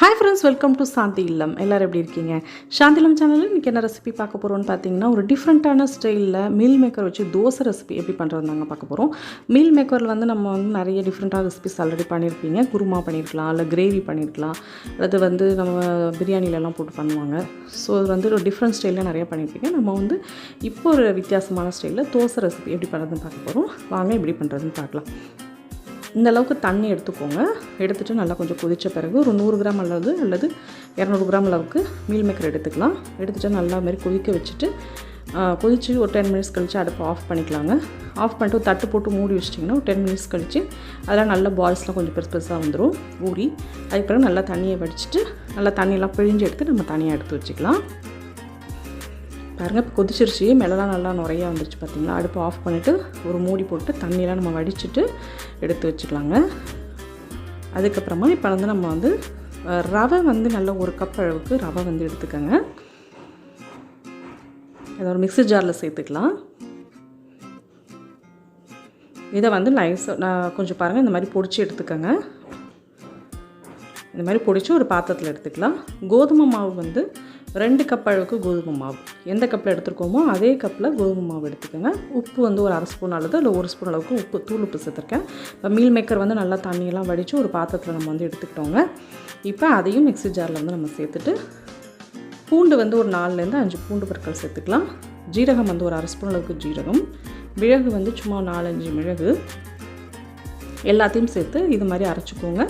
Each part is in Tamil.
Hi friends welcome to Shanthi Illam எல்லோரும் எப்படி இருக்கீங்க? சாந்தி இல்லம் சேனலில் இன்றைக்கி என்ன ரெசிபி பார்க்க போகிறோம்னு பார்த்தீங்கன்னா ஒரு டிஃப்ரெண்ட்டான ஸ்டைலில் மீல் மேக்கர் வச்சு தோசை ரெசிபி எப்படி பண்ணுறது நாங்கள் பார்க்க போகிறோம் மீல் மேக்கரில் வந்து நம்ம வந்து நிறைய டிஃப்ரெண்ட்டான ரெசிபிஸ் ஆல்ரெடி பண்ணியிருப்பீங்க. குருமா பண்ணியிருக்கலாம் இல்லை கிரேவி பண்ணியிருக்கலாம். அது வந்து நம்ம பிரியாணிலலாம் போட்டு பண்ணுவாங்க. ஸோ அது வந்து ஒரு டிஃப்ரெண்ட் ஸ்டைலில் நிறையா பண்ணியிருப்பீங்க. நம்ம வந்து இப்போ ஒரு வித்தியாசமான ஸ்டைலில் தோசை ரெசிபி எப்படி பண்ணுறதுன்னு பார்க்க போகிறோம் வாங்க எப்படி பண்ணுறதுன்னு பார்க்கலாம். இந்த அளவுக்கு தண்ணி எடுத்துக்கோங்க. எடுத்துகிட்டு நல்லா கொஞ்சம் கொதித்த பிறகு ஒரு நூறு கிராம் அல்லது அல்லது இரநூறு கிராம் அளவுக்கு மீல் மேக்கர் எடுத்துக்கலாம். எடுத்துகிட்டு நல்லா மாதிரி கொதிக்க வச்சுட்டு கொதித்து ஒரு டென் மினிட்ஸ் கழித்து அடுப்பை ஆஃப் பண்ணிக்கலாங்க. ஆஃப் பண்ணிட்டு ஒரு தட்டு போட்டு மூடி வச்சிட்டிங்கன்னா ஒரு டென் மினிட்ஸ் கழித்து அதெல்லாம் நல்ல பால்ஸ்லாம் கொஞ்சம் பெருசு பெருசாக வந்துடும் ஊறி அதுக்கு பிறகு நல்லா தண்ணியை வடிச்சிட்டு நல்லா தண்ணியெல்லாம் பிழிஞ்சு எடுத்து நம்ம தனியாக எடுத்து வச்சுக்கலாம். பாருங்கள் இப்போ கொதிச்சிருச்சு. மேலெலாம் நல்லா நிறையா வந்துருச்சு பார்த்தீங்களா அடுப்பு ஆஃப் பண்ணிவிட்டு ஒரு மூடி போட்டு தண்ணியெலாம் நம்ம வடிச்சிட்டு எடுத்து வச்சுக்கலாங்க. அதுக்கப்புறமா இப்போ வந்து நம்ம வந்து ரவை வந்து நல்ல ஒரு கப் அளவுக்கு ரவை வந்து எடுத்துக்கோங்க. இதை ஒரு மிக்ஸி ஜாரில் சேர்த்துக்கலாம். இதை வந்து லைஸ் நான் கொஞ்சம் பாருங்கள் இந்த மாதிரி பொடிச்சு எடுத்துக்கோங்க. இந்த மாதிரி பொடிச்சு ஒரு பாத்திரத்தில் எடுத்துக்கலாம். கோதுமை மாவு வந்து ரெண்டு கப் அளவுக்கு கோதுமை மாவு. எந்த கப்பில் எடுத்துருக்கோமோ அதே கப்பில் கோதுமை மாவு எடுத்துக்கோங்க. உப்பு வந்து ஒரு அரை ஸ்பூன் அல்லது இல்லை ஒரு ஸ்பூன் அளவுக்கு உப்பு தூள் உப்பு சேர்த்துருக்கேன். இப்போ மீல் மேக்கர் வந்து நல்லா தண்ணியெல்லாம் வடித்து ஒரு பாத்திரத்தில் நம்ம வந்து எடுத்துக்கிட்டோங்க. இப்போ அதையும் மிக்ஸி ஜாரில் வந்து நம்ம சேர்த்துட்டு பூண்டு வந்து ஒரு நாலுலேருந்து அஞ்சு பூண்டு பற்கள் சேர்த்துக்கலாம். ஜீரகம் வந்து ஒரு அரை ஸ்பூன் அளவுக்கு ஜீரகம். மிளகு வந்து சும்மா நாலஞ்சு மிளகு. எல்லாத்தையும் சேர்த்து இது மாதிரி அரைச்சிக்கோங்க.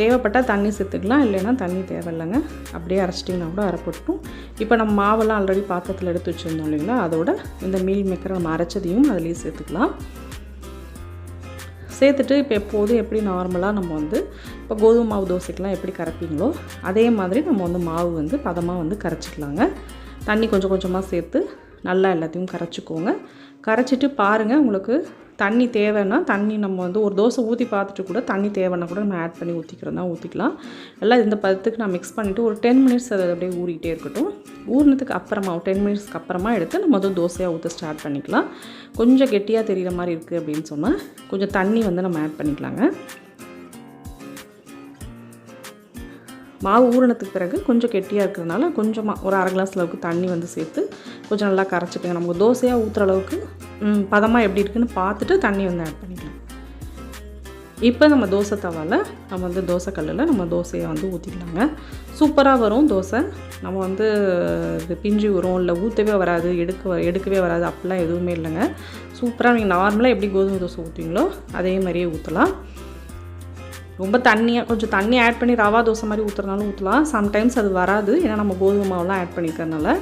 தேவைப்பட்டால் தண்ணி சேர்த்துக்கலாம் இல்லைன்னா தண்ணி தேவையில்லைங்க. அப்படியே அரைச்சிட்டிங்கன்னா கூட அரைப்பட்டும் இப்போ நம்ம மாவெல்லாம் ஆல்ரெடி பாத்திரத்தில் எடுத்து வச்சுருந்தோம் இல்லைங்களா? அதோட இந்த மீல் மேக்கரை நம்ம அரைச்சதையும் அதுலேயே சேர்த்துக்கலாம். சேர்த்துட்டு இப்போ எப்போதும் எப்படி நார்மலாக நம்ம வந்து இப்போ கோதுமை மாவு தோசைக்கெலாம் எப்படி கரைப்பீங்களோ அதே மாதிரி நம்ம வந்து மாவு வந்து பதமாக வந்து கரைச்சிக்கலாங்க. தண்ணி கொஞ்சம் கொஞ்சமாக சேர்த்து நல்லா எல்லாத்தையும் கரைச்சிக்கோங்க. கரைச்சிட்டு பாருங்கள் உங்களுக்கு தண்ணி தேவைன்னா தண்ணி நம்ம வந்து ஒரு தோசை ஊற்றி பார்த்துட்டு கூட தண்ணி தேவைன்னா கூட நம்ம ஆட் பண்ணி ஊற்றிக்கிறதா ஊற்றிக்கலாம் எல்லாம் இந்த பதத்துக்கு நான் மிக்ஸ் பண்ணிவிட்டு ஒரு டென் மினிட்ஸ் அதை அப்படியே ஊறிக்கிட்டே இருக்கட்டும். ஊறினதுக்கு அப்புறமா ஒரு டென் மினிட்ஸ்க்கு அப்புறமா எடுத்து நம்ம வந்து தோசையாக ஊற்ற ஸ்டார்ட் பண்ணிக்கலாம். கொஞ்சம் கெட்டியாக தெரிகிற மாதிரி இருக்குது அப்படின்னு சொன்னால் கொஞ்சம் தண்ணி வந்து நம்ம ஆட் பண்ணிக்கலாங்க. மாவு ஊறினத்துக்கு பிறகு கொஞ்சம் கெட்டியாக இருக்கிறதுனால கொஞ்சமாக ஒரு அரை கிளாஸ் அளவுக்கு தண்ணி வந்து சேர்த்து கொஞ்சம் நல்லா கரைச்சிக்கோங்க நமக்கு தோசையாக ஊற்றுற அளவுக்கு பதமாக எப்படி இருக்குன்னு பார்த்துட்டு தண்ணி வந்து ஆட் பண்ணிக்கலாம். இப்போ நம்ம தோசை தவாவில் நம்ம வந்து தோசை கல்லில் நம்ம தோசையை வந்து ஊற்றிக்கலாங்க சூப்பராக வரும் தோசை. நம்ம வந்து இது பிஞ்சு வரும் இல்லை ஊற்றவே வராது எடுக்க எடுக்கவே வராது அப்படிலாம் எதுவுமே இல்லைங்க. சூப்பராக நீங்கள் நார்மலாக எப்படி கோதுமை தோசை ஊற்றுவீங்களோ அதே மாதிரியே ஊற்றலாம் ரொம்ப தண்ணியாக கொஞ்சம் தண்ணி ஆட் பண்ணி ரவா தோசை மாதிரி ஊற்றுறனாலும் ஊற்றலாம் சம்டைம்ஸ் அது வராது. ஏன்னா நம்ம கோதுமை மாவுலாம் ஆட் பண்ணிக்கிறதுனால.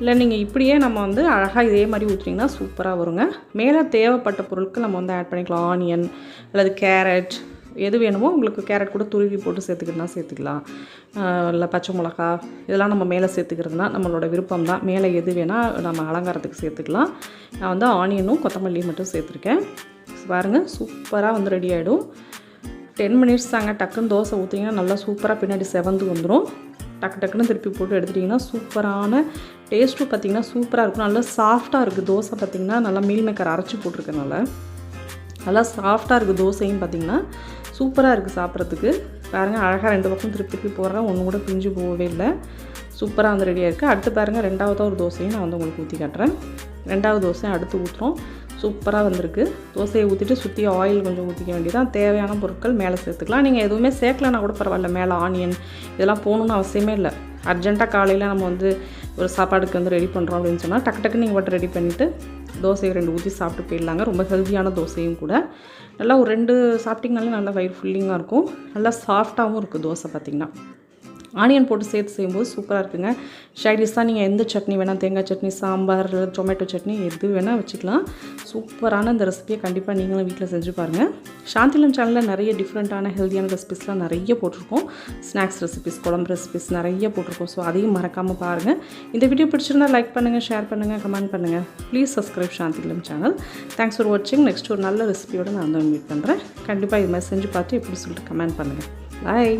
இல்லை நீங்கள் இப்படியே நம்ம வந்து அழகாக இதே மாதிரி ஊற்றுனீங்கன்னா சூப்பராக வருங்க. மேலே தேவைப்பட்ட பொருட்கள் நம்ம வந்து ஆட் பண்ணிக்கலாம். ஆனியன் அல்லது கேரட் எது வேணுமோ உங்களுக்கு கேரட் கூட துருவி போட்டு சேர்த்துக்கிறதுனா சேர்த்துக்கலாம். இல்லை பச்சை மிளகா இதெல்லாம் நம்ம மேலே சேர்த்துக்கிறதுனா நம்மளோட விருப்பம் தான். மேலே எது வேணால் நம்ம அலங்காரத்துக்கு சேர்த்துக்கலாம். நான் வந்து ஆனியனும் கொத்தமல்லியும் மட்டும் சேர்த்துருக்கேன். பாருங்கள் சூப்பராக வந்து ரெடி ஆகிடும் டென் மினிட்ஸ் தாங்க டக்குன்னு தோசை ஊற்றிங்கன்னா நல்லா சூப்பராக பின்னாடி செவந்து வந்துடும் டக்கு டக்குன்னு திருப்பி போட்டு எடுத்துட்டிங்கன்னா சூப்பரான டேஸ்ட்டும் பார்த்திங்கன்னா சூப்பராக இருக்கும். நல்லா சாஃப்டாக இருக்குது தோசை பார்த்திங்கன்னா நல்லா மீல் மேக்கர் அரைச்சி போட்டிருக்கனால நல்லா சாஃப்டாக இருக்குது தோசையும் பார்த்திங்கன்னா சூப்பராக இருக்குது சாப்பிட்றதுக்கு. பாருங்கள் அழகாக ரெண்டு பக்கம் திருப்பி திருப்பி போடுறேன். ஒன்று கூட பிஞ்சு போகவே இல்லை. சூப்பராக வந்து ரெடியாக இருக்குது அடுத்து பாருங்கள் ரெண்டாவதாக ஒரு தோசையும் நான் வந்து உங்களுக்கு ஊற்றி காட்டுறேன். ரெண்டாவது தோசையும் அடுத்து ஊற்றுறோம் சூப்பராக வந்திருக்கு. தோசையை ஊற்றிட்டு சுற்றி ஆயில் கொஞ்சம் ஊற்றிக்க வேண்டியதான் தேவையான பொருட்கள் மேலே சேர்த்துக்கலாம். நீங்கள் எதுவுமே சேர்க்கலனா கூட பரவாயில்ல. மேலே ஆனியன் இதெல்லாம் போகணுன்னு அவசியமே இல்லை. அர்ஜென்ட்டாக காலையில் நம்ம வந்து ஒரு சாப்பாடுக்கு வந்து ரெடி பண்ணுறோம் அப்படின்னு சொன்னால் டக்கு டக்கு நீங்கள் மட்டும் ரெடி பண்ணிவிட்டு தோசையை ரெண்டு ஊற்றி சாப்பிட்டு போயிடலாங்க. ரொம்ப ஹெல்த்தியான தோசையும் கூட. நல்லா ஒரு ரெண்டு சாப்பிட்டிங்கனாலே நல்லா வயிறு ஃபுல்லிங்காக இருக்கும். நல்லா சாஃப்டாகவும் இருக்குது தோசை பார்த்திங்கன்னா ஆனியன் போட்டு சேர்த்து செய்யும்போது சூப்பராக இருக்குங்க. ஷைடிஸாக நீங்கள் எந்த சட்னி வேணால் தேங்காய் சட்னி சாம்பார் டொமேட்டோ சட்னி எது வேணால் வச்சுக்கலாம். சூப்பரான இந்த ரெசிபியை கண்டிப்பாக நீங்களும் வீட்டில் செஞ்சு பாருங்கள் சாந்திலம் சேனலில் நிறைய டிஃப்ரெண்ட்டான ஹெல்த்தியான ரெசிபிஸ்லாம் நிறைய போட்டிருக்கோம். ஸ்நாக்ஸ் ரெசிபிஸ் குழம்பு ரெசிபிஸ் நிறைய போட்டிருக்கோம். ஸோ அதையும் மறக்காமல் பாருங்கள் இந்த வீடியோ பிடிச்சிருந்தா லைக் பண்ணுங்கள் ஷேர் பண்ணுங்கள் கமெண்ட் பண்ணுங்கள் please subscribe Shanthilam channel thanks for வாட்சிங் நெக்ஸ்ட் ஒரு நல்ல ரெசிபியோடு நான் வந்து மீட் பண்ணுறேன் கண்டிப்பாக இது மாதிரி செஞ்சு பார்த்து எப்படி சொல்லிட்டு கமெண்ட் பண்ணுங்கள் பாய்